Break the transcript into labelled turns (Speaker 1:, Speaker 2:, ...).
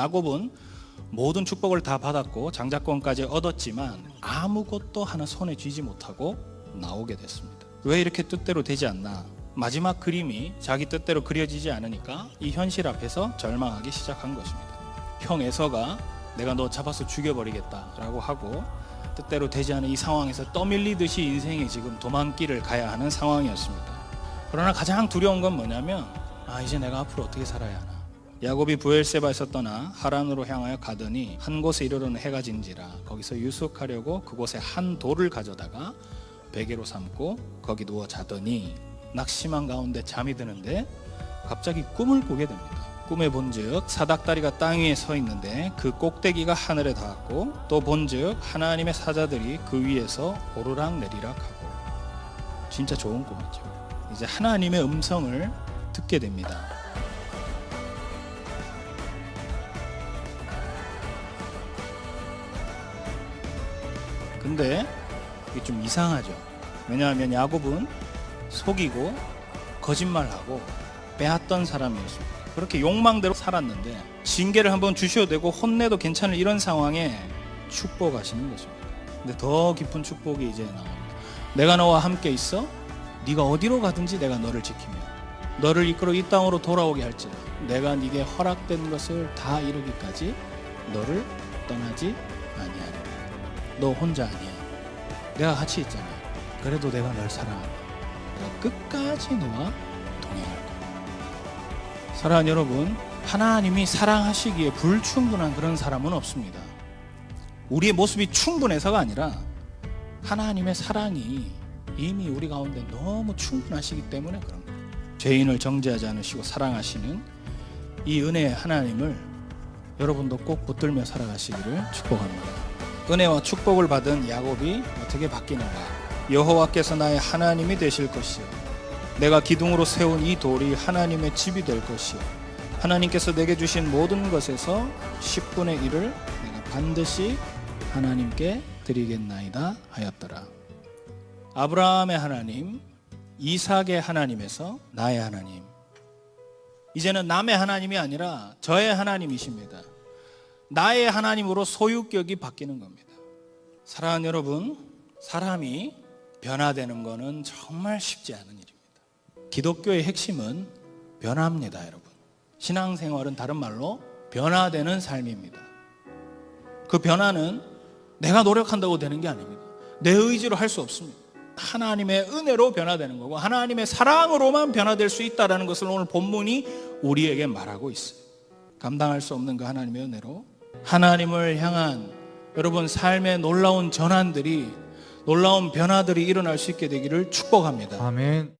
Speaker 1: 야곱은 모든 축복을 다 받았고 장자권까지 얻었지만 아무것도 하나 손에 쥐지 못하고 나오게 됐습니다. 왜 이렇게 뜻대로 되지 않나? 마지막 그림이 자기 뜻대로 그려지지 않으니까 이 현실 앞에서 절망하기 시작한 것입니다. 형 에서가 내가 너 잡아서 죽여버리겠다라고 하고 뜻대로 되지 않은 이 상황에서 떠밀리듯이 인생이 지금 도망길을 가야 하는 상황이었습니다. 그러나 가장 두려운 건 뭐냐면 아 이제 내가 앞으로 어떻게 살아야 하나 야곱이 부엘세바에서 떠나 하란으로 향하여 가더니 한 곳에 이르러는 해가 진지라 거기서 유숙하려고 그곳에 한 돌을 가져다가 베개로 삼고 거기 누워 자더니 낙심한 가운데 잠이 드는데 갑자기 꿈을 꾸게 됩니다. 꿈에 본즉 사닥다리가 땅 위에 서 있는데 그 꼭대기가 하늘에 닿았고 또 본즉 하나님의 사자들이 그 위에서 오르락 내리락 하고 진짜 좋은 꿈이죠. 이제 하나님의 음성을 듣게 됩니다. 근데 이게 좀 이상하죠. 왜냐하면 야곱은 속이고 거짓말하고 빼앗던 사람이었습니다. 그렇게 욕망대로 살았는데 징계를 한번 주셔도 되고 혼내도 괜찮을 이런 상황에 축복하시는 것입니다. 근데 더 깊은 축복이 이제 나옵니다. 내가 너와 함께 있어. 네가 어디로 가든지 내가 너를 지키며 너를 이끌어 이 땅으로 돌아오게 할지라 내가 네게 허락된 것을 다 이루기까지 너를 떠나지 아니하리라. 너 혼자 아니야. 내가 같이 있잖아. 그래도 내가 널 사랑한다. 내가 끝까지 너와 동행할 거야. 사랑하는 여러분, 하나님이 사랑하시기에 불충분한 그런 사람은 없습니다. 우리의 모습이 충분해서가 아니라 하나님의 사랑이 이미 우리 가운데 너무 충분하시기 때문에 그런 거예요. 죄인을 정죄하지 않으시고 사랑하시는 이 은혜의 하나님을 여러분도 꼭 붙들며 살아가시기를 축복합니다. 은혜와 축복을 받은 야곱이 어떻게 바뀌는가? 여호와께서 나의 하나님이 되실 것이요. 내가 기둥으로 세운 이 돌이 하나님의 집이 될 것이요. 하나님께서 내게 주신 모든 것에서 10분의 1을 내가 반드시 하나님께 드리겠나이다 하였더라. 아브라함의 하나님, 이삭의 하나님에서 나의 하나님. 이제는 남의 하나님이 아니라 저의 하나님이십니다. 나의 하나님으로 소유격이 바뀌는 겁니다. 사랑하는 여러분, 사람이 변화되는 것은 정말 쉽지 않은 일입니다. 기독교의 핵심은 변화입니다, 여러분. 신앙생활은 다른 말로 변화되는 삶입니다. 그 변화는 내가 노력한다고 되는 게 아닙니다. 내 의지로 할 수 없습니다. 하나님의 은혜로 변화되는 거고 하나님의 사랑으로만 변화될 수 있다라는 것을 오늘 본문이 우리에게 말하고 있어요. 감당할 수 없는 그 하나님의 은혜로 하나님을 향한 여러분 삶의 놀라운 전환들이 놀라운 변화들이 일어날 수 있게 되기를 축복합니다.
Speaker 2: 아멘.